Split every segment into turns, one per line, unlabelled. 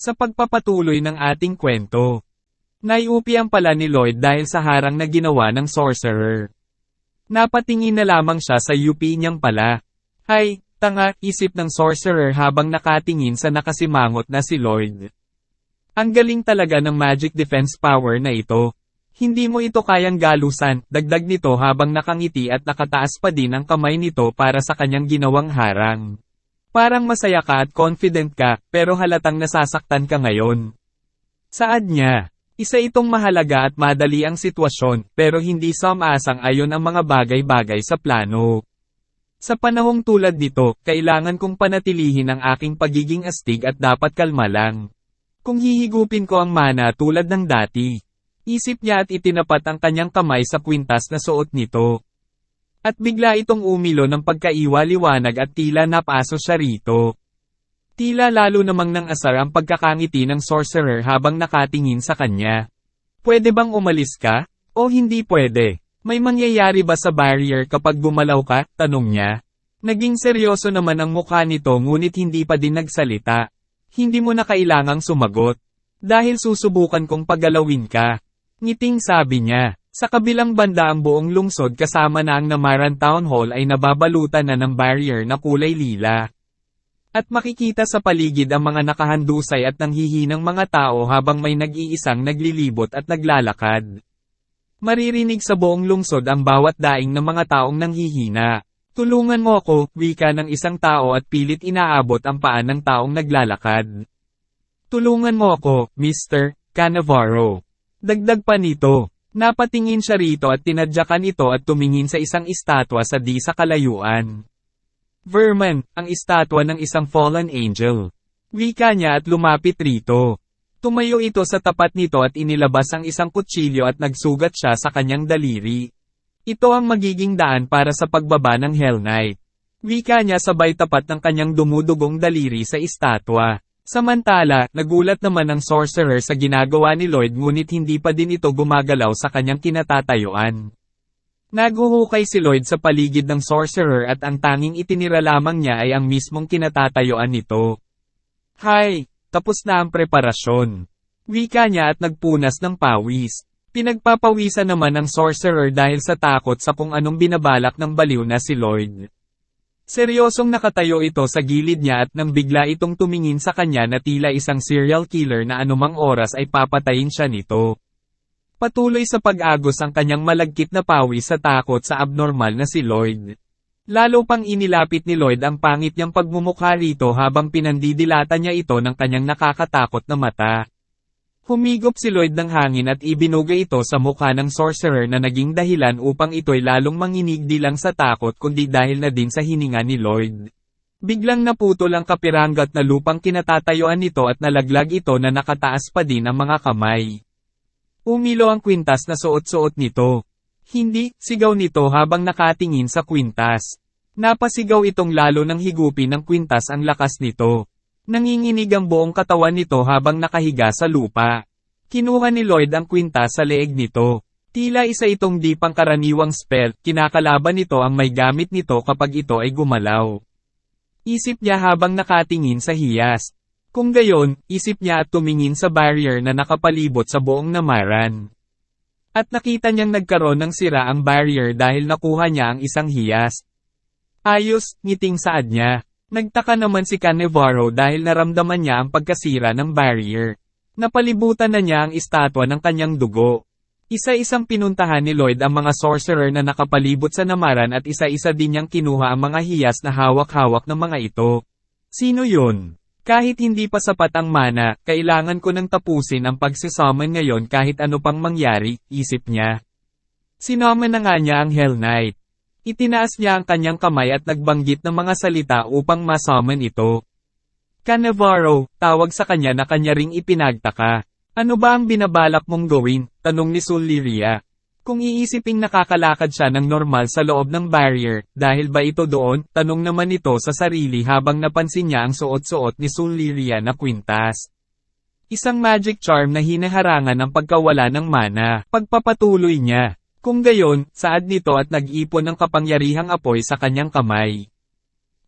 Sa pagpapatuloy ng ating kwento, naiupian pala ni Lloyd dahil sa harang na ginawa ng sorcerer. Napatingin na lamang siya sa UP niyang pala. Hay, tanga, isip ng sorcerer habang nakatingin sa nakasimangot na si Lloyd. Ang galing talaga ng magic defense power na ito. Hindi mo ito kayang galusan, dagdag nito habang nakangiti at nakataas pa din ang kamay nito para sa kanyang ginawang harang. Parang masaya ka at confident ka, pero halatang nasasaktan ka ngayon. Saad niya, isa itong mahalaga at madali ang sitwasyon, pero hindi sumasang ayon ang mga bagay-bagay sa plano. Sa panahong tulad nito, kailangan kong panatilihin ang aking pagiging astig at dapat kalma lang. Kung hihigupin ko ang mana tulad ng dati, isip niya at itinapat ang kanyang kamay sa kwintas na suot nito. At bigla itong umilo ng pagkaiwa-liwanag at tila napaso siya rito. Tila lalo namang nang asar ang pagkakangiti ng sorcerer habang nakatingin sa kanya. Pwede bang umalis ka? O hindi pwede? May mangyayari ba sa barrier kapag gumalaw ka? Tanong niya. Naging seryoso naman ang mukha nito ngunit hindi pa din nagsalita. Hindi mo na kailangang sumagot. Dahil susubukan kong pagalawin ka. Ngiting sabi niya. Sa kabilang banda ang buong lungsod kasama na ang Namaran Town Hall ay nababalutan na ng barrier na kulay lila. At makikita sa paligid ang mga nakahandusay at nanghihinang mga tao habang may nag-iisang naglilibot at naglalakad. Maririnig sa buong lungsod ang bawat daing ng mga taong nanghihina. Tulungan mo ako, wika ng isang tao at pilit inaabot ang paan ng taong naglalakad. Tulungan mo ako, Mr. Cannavaro. Dagdag pa nito. Napatingin siya rito at tinadyakan ito at tumingin sa isang estatwa sa di sa kalayuan. Verman, ang estatwa ng isang fallen angel. Wika niya at lumapit rito. Tumayo ito sa tapat nito at inilabas ang isang kutsilyo at nagsugat siya sa kanyang daliri. Ito ang magiging daan para sa pagbaba ng Hell Knight. Wika niya sabay tapat ng kanyang dumudugong daliri sa estatwa. Samantala, nagulat naman ang sorcerer sa ginagawa ni Lloyd ngunit hindi pa din ito gumagalaw sa kanyang kinatatayuan. Naguhukay si Lloyd sa paligid ng sorcerer at ang tanging itinira lamang niya ay ang mismong kinatatayuan nito. Hay, tapos na ang preparasyon. Wika niya at nagpunas ng pawis. Pinagpapawisan naman ng sorcerer dahil sa takot sa kung anong binabalak ng baliw na si Lloyd. Seryosong nakatayo ito sa gilid niya at nang bigla itong tumingin sa kanya na tila isang serial killer na anumang oras ay papatayin siya nito. Patuloy sa pag-agos ang kanyang malagkit na pawis sa takot sa abnormal na si Lloyd. Lalo pang inilapit ni Lloyd ang pangit niyang pagmumukha rito habang pinandidilata niya ito ng kanyang nakakatakot na mata. Humigop si Lloyd ng hangin at ibinugay ito sa mukha ng sorcerer na naging dahilan upang ito'y lalong manginig di lang sa takot kundi dahil na din sa hininga ni Lloyd. Biglang naputol ang kapiranggat na lupang kinatatayuan nito at nalaglag ito na nakataas pa din ang mga kamay. Umilo ang kwintas na suot-suot nito. Hindi, sigaw nito habang nakatingin sa kwintas. Napasigaw itong lalo ng higupin ng kwintas ang lakas nito. Nanginginig ang buong katawan nito habang nakahiga sa lupa. Kinuha ni Lloyd ang kwintas sa leeg nito. Tila isa itong di pangkaraniwang spell, kinakalaban nito ang may gamit nito kapag ito ay gumalaw. Isip niya habang nakatingin sa hiyas. Kung gayon, isip niya at tumingin sa barrier na nakapalibot sa buong namaran. At nakita niyang nagkaroon ng sira ang barrier dahil nakuha niya ang isang hiyas. Ayos, ngiting saad niya. Nagtaka naman si Canevaro dahil naramdaman niya ang pagkasira ng barrier. Napalibutan na niya ang estatwa ng kanyang dugo. Isa-isang pinuntahan ni Lloyd ang mga sorcerer na nakapalibot sa namaran at isa-isa din niyang kinuha ang mga hiyas na hawak-hawak ng mga ito. Sino yun? Kahit hindi pa sapat ang mana, kailangan ko nang tapusin ang pagsisaman ngayon kahit ano pang mangyari, isip niya. Sinaman na nga niya ang Hell Knight. Itinaas niya ang kanyang kamay at nagbanggit ng mga salita upang masummon ito. Cannavaro, tawag sa kanya na kanya ring ipinagtaka. Ano ba ang binabalak mong gawin? Tanong ni Suliria. Kung iisiping nakakalakad siya ng normal sa loob ng barrier, dahil ba ito doon? Tanong naman ito sa sarili habang napansin niya ang suot-suot ni Suliria na kwintas. Isang magic charm na hinaharangan ng pagkawala ng mana, pagpapatuloy niya. Kung gayon, saad nito at nag-ipon ng kapangyarihang apoy sa kanyang kamay.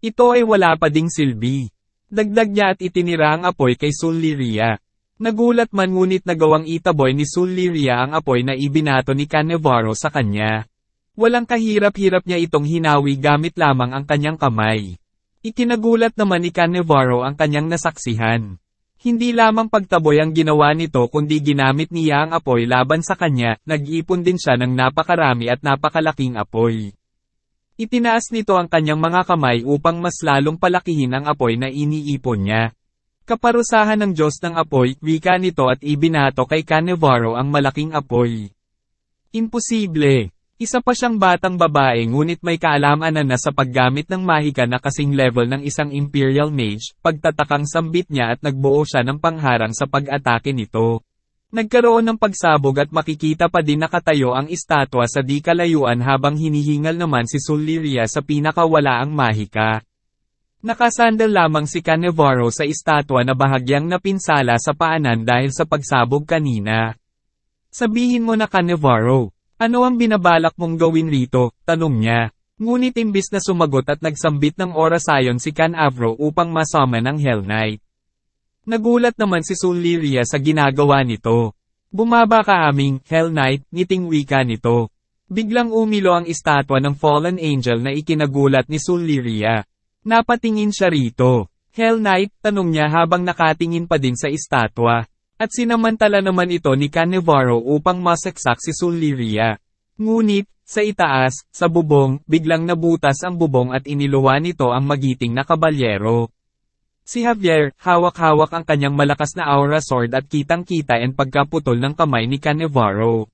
Ito ay wala pa ding silbi. Dagdag niya at itinira ang apoy kay Sulliria. Nagulat man ngunit nagawang itaboy ni Sulliria ang apoy na ibinato ni Cannavaro sa kanya. Walang kahirap-hirap niya itong hinawi gamit lamang ang kanyang kamay. Ikinagulat naman ni Cannavaro ang kanyang nasaksihan. Hindi lamang pagtaboy ang ginawa nito kundi ginamit niya ang apoy laban sa kanya, nag-ipon din siya ng napakarami at napakalaking apoy. Itinaas nito ang kanyang mga kamay upang mas lalong palakihin ang apoy na iniipon niya. Kaparusahan ng Diyos ng apoy, wika nito at ibinato kay Cannavaro ang malaking apoy. Imposible. Isa pa siyang batang babae ngunit may kaalaman na sa paggamit ng mahika na kasing level ng isang Imperial Mage, pagtatakang sambit niya at nagbuo siya ng pangharang sa pag-atake nito. Nagkaroon ng pagsabog at makikita pa din nakatayo ang estatwa sa di kalayuan habang hinihingal naman si Sulliria sa pinakawalaang mahika. Nakasandal lamang si Cannavaro sa estatwa na bahagyang napinsala sa paanan dahil sa pagsabog kanina. Sabihin mo na Cannavaro, ano ang binabalak mong gawin rito? Tanong niya. Ngunit imbis na sumagot at nagsambit ng orasayon si Canavro upang masummon ang Hell Knight. Nagulat naman si Sulliria sa ginagawa nito. Bumaba ka aming, Hell Knight, ngiting wika nito. Biglang umilo ang estatwa ng fallen angel na ikinagulat ni Sulliria. Napatingin siya rito. Hell Knight, tanong niya habang nakatingin pa din sa estatwa. At sinamantala naman ito ni Cannavaro upang masaksak si Sulliria. Ngunit, sa itaas, sa bubong, biglang nabutas ang bubong at iniluwa nito ang magiting na kabalyero. Si Javier, hawak-hawak ang kanyang malakas na aura sword at kitang-kita ang pagkaputol ng kamay ni Cannavaro.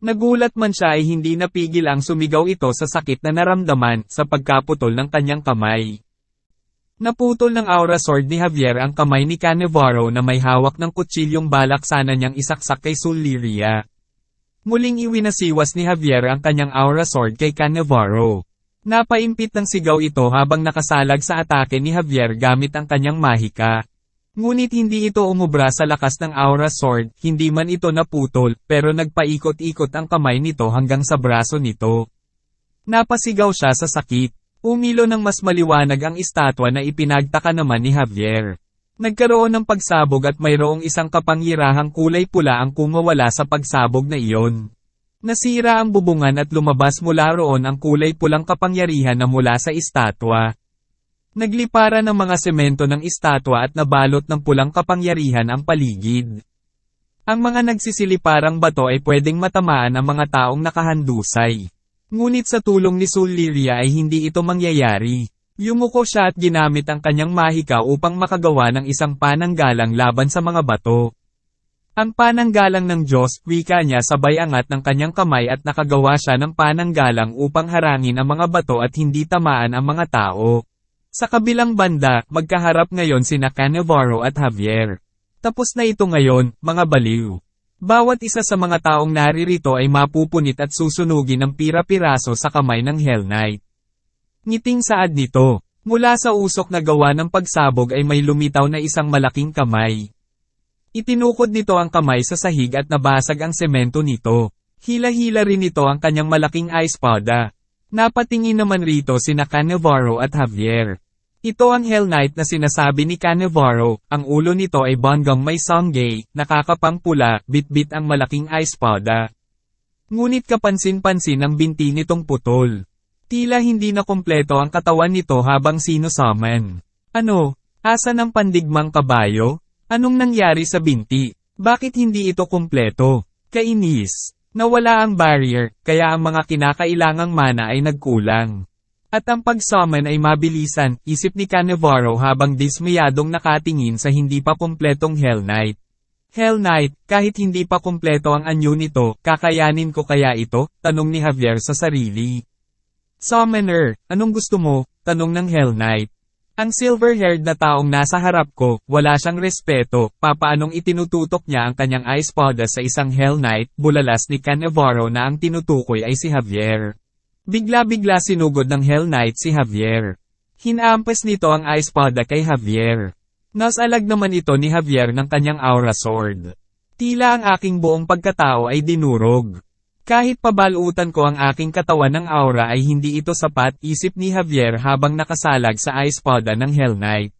Nagulat man siya ay hindi napigil ang sumigaw ito sa sakit na naramdaman sa pagkaputol ng kanyang kamay. Naputol ng aura sword ni Javier ang kamay ni Cannavaro na may hawak ng kutsilyong balak sana niyang isaksak kay Sulliria. Muling iwinasiwas ni Javier ang kanyang aura sword kay Cannavaro. Napaimpit ng sigaw ito habang nakasalag sa atake ni Javier gamit ang kanyang mahika. Ngunit hindi ito umubra sa lakas ng aura sword, hindi man ito naputol, pero nagpaikot-ikot ang kamay nito hanggang sa braso nito. Napasigaw siya sa sakit. Umilo ng mas maliwanag ang estatwa na ipinagtaka naman ni Javier. Nagkaroon ng pagsabog at mayroong isang kapangyarahang kulay pula ang kumawala sa pagsabog na iyon. Nasira ang bubungan at lumabas mula roon ang kulay pulang kapangyarihan na mula sa estatwa. Naglipara ng mga semento ng estatwa at nabalot ng pulang kapangyarihan ang paligid. Ang mga nagsisiliparang bato ay pwedeng matamaan ang mga taong nakahandusay. Ngunit sa tulong ni Sulliria ay hindi ito mangyayari. Yumuko siya at ginamit ang kanyang mahika upang makagawa ng isang pananggalang laban sa mga bato. Ang pananggalang ng Diyos, wika niya sabay angat ng kanyang kamay at nakagawa siya ng pananggalang upang harangin ang mga bato at hindi tamaan ang mga tao. Sa kabilang banda, magkaharap ngayon sina Cannavaro at Javier. Tapos na ito ngayon, mga baliw. Bawat isa sa mga taong naririto ay mapupunit at susunugin ng pira-piraso sa kamay ng Hell Knight. Ngiting saad nito, mula sa usok na gawa ng pagsabog ay may lumitaw na isang malaking kamay. Itinukod nito ang kamay sa sahig at nabasag ang semento nito. Hila-hila rin ito ang kanyang malaking espada. Napatingin naman rito sina Cannavaro at Javier. Ito ang Hell Knight na sinasabi ni Cannavaro, ang ulo nito ay bonggang may songgay, nakakapang pula, bit-bit ang malaking espada. Ngunit kapansin-pansin ang binti nitong putol. Tila hindi na kompleto ang katawan nito habang sinusummon. Ano? Asa ng pandigmang kabayo? Anong nangyari sa binti? Bakit hindi ito kompleto? Kainis. Nawala ang barrier, kaya ang mga kinakailangang mana ay nagkulang. At ang pag-summon ay mabilisan, isip ni Cannavaro habang dismayadong nakatingin sa hindi pa kumpletong Hell Knight. Hell Knight, kahit hindi pa kumpleto ang anyo nito, kakayanin ko kaya ito? Tanong ni Javier sa sarili. Summoner, anong gusto mo? Tanong ng Hell Knight. Ang silver-haired na taong nasa harap ko, wala siyang respeto, papaanong itinututok niya ang kanyang espada sa isang Hell Knight, bulalas ni Cannavaro na ang tinutukoy ay si Javier. Bigla-bigla sinugod ng Hell Knight si Javier. Hinampas nito ang espada kay Javier. Nasalag naman ito ni Javier ng kanyang aura sword. Tila ang aking buong pagkatao ay dinurog. Kahit pabalutan ko ang aking katawan ng aura ay hindi ito sapat isip ni Javier habang nakasalag sa espada ng Hell Knight.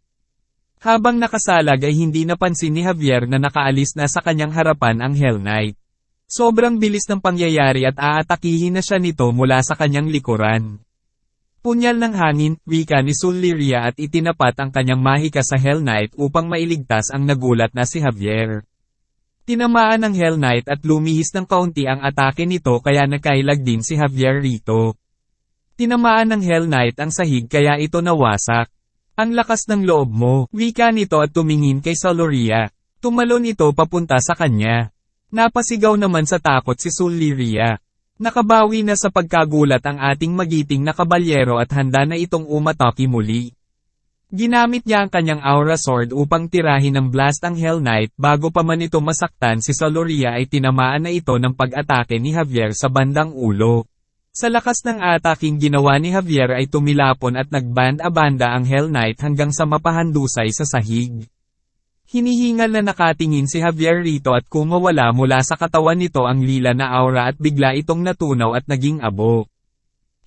Habang nakasalag ay hindi napansin ni Javier na nakaalis na sa kanyang harapan ang Hell Knight. Sobrang bilis ng pangyayari at aatakihin na siya nito mula sa kanyang likuran. Punyal ng hangin, wika ni Suliria at itinapat ang kanyang mahika sa Hell Knight upang mailigtas ang nagulat na si Javier. Tinamaan ng Hell Knight at lumihis ng kaunti ang atake nito kaya nakailag din si Javier rito. Tinamaan ng Hell Knight ang sahig kaya ito nawasak. Ang lakas ng loob mo, wika nito at tumingin kay Saloria. Tumalon ito papunta sa kanya. Napasigaw naman sa takot si Suliria. Nakabawi na sa pagkagulat ang ating magiting na kabalyero at handa na itong umatake muli. Ginamit niya ang kanyang aura sword upang tirahin ng blast ang Hell Knight bago pa man ito masaktan si Saloria ay tinamaan na ito ng pag-atake ni Javier sa bandang ulo. Sa lakas ng ataking ginawa ni Javier ay tumilapon at nagband-abanda ang Hell Knight hanggang sa mapahandusay sa sahig. Hinihingal na nakatingin si Javier rito at kumawala mula sa katawan nito ang lila na aura at bigla itong natunaw at naging abo.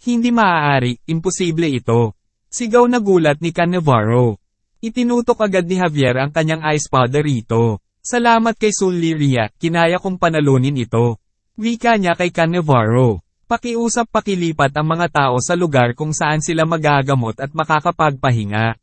Hindi maaari, imposible ito. Sigaw na gulat ni Canevaro. Itinutok agad ni Javier ang kanyang ice powder rito. Salamat kay Suliria, kinaya kong panalunin ito. Wika niya kay Canevaro. Pakiusap pakilipat ang mga tao sa lugar kung saan sila magagamot at makakapagpahinga.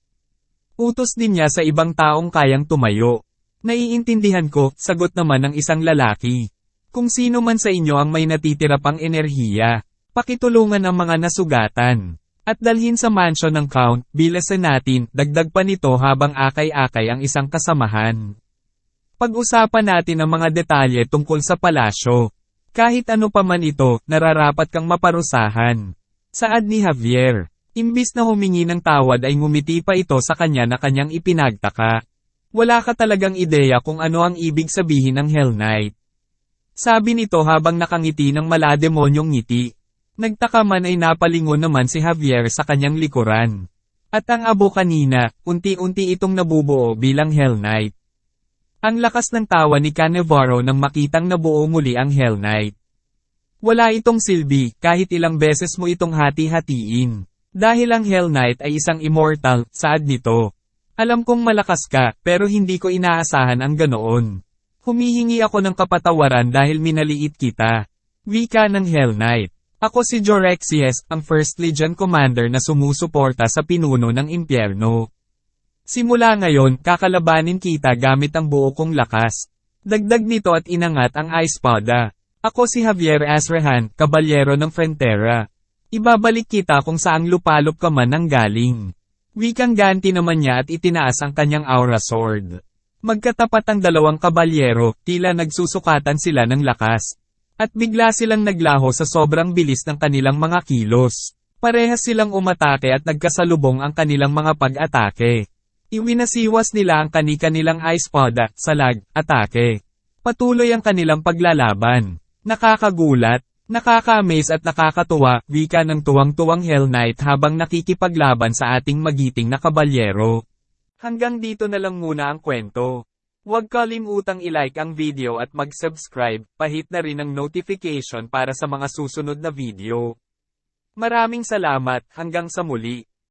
Utos din niya sa ibang taong kayang tumayo. Naiintindihan ko, sagot naman ng isang lalaki. Kung sino man sa inyo ang may natitira pang enerhiya, pakitulungan ang mga nasugatan. At dalhin sa mansion ng Count, bilasan natin, dagdag pa nito habang akay-akay ang isang kasamahan. Pag-usapan natin ang mga detalye tungkol sa palasyo. Kahit ano pa man ito, nararapat kang maparusahan. Saad ni Javier. Imbis na humingi ng tawad ay ngumiti pa ito sa kanya na kanyang ipinagtaka. Wala ka talagang ideya kung ano ang ibig sabihin ng Hell Knight. Sabi nito habang nakangiti ng malademonyong ngiti. Nagtaka man ay napalingon naman si Javier sa kanyang likuran. At ang abo kanina, unti-unti itong nabubuo bilang Hell Knight. Ang lakas ng tawa ni Canevaro nang makitang nabuo muli ang Hell Knight. Wala itong silbi, kahit ilang beses mo itong hati-hatiin. Dahil ang Hell Knight ay isang immortal, saad nito. Alam kong malakas ka, pero hindi ko inaasahan ang ganoon. Humihingi ako ng kapatawaran dahil minaliit kita. Wika ng Hell Knight. Ako si Jorexies, ang First Legion Commander na sumusuporta sa pinuno ng impyerno. Simula ngayon, kakalabanin kita gamit ang buo kong lakas. Dagdag nito at inangat ang ice pada. Ako si Javier Asrehan, kabalyero ng Frontera. Ibabalik kita kung saang lupalop ka man ang galing. Wikang ganti naman niya at itinaas ang kanyang aura sword. Magkatapat ang dalawang kabalyero, tila nagsusukatan sila ng lakas. At bigla silang naglaho sa sobrang bilis ng kanilang mga kilos. Parehas silang umatake at nagkasalubong ang kanilang mga pag-atake. Iwinasiwas nila ang kani-kanilang ice poda, salag, atake. Patuloy ang kanilang paglalaban. Nakakagulat, nakaka-amaze at nakakatuwa, wika ng tuwang-tuwang Hell Knight habang nakikipaglaban sa ating magiting na kabalyero. Hanggang dito na lang muna ang kwento. Huwag kalimutang i-like ang video at mag-subscribe, pahit na rin ang notification para sa mga susunod na video. Maraming salamat, hanggang sa muli.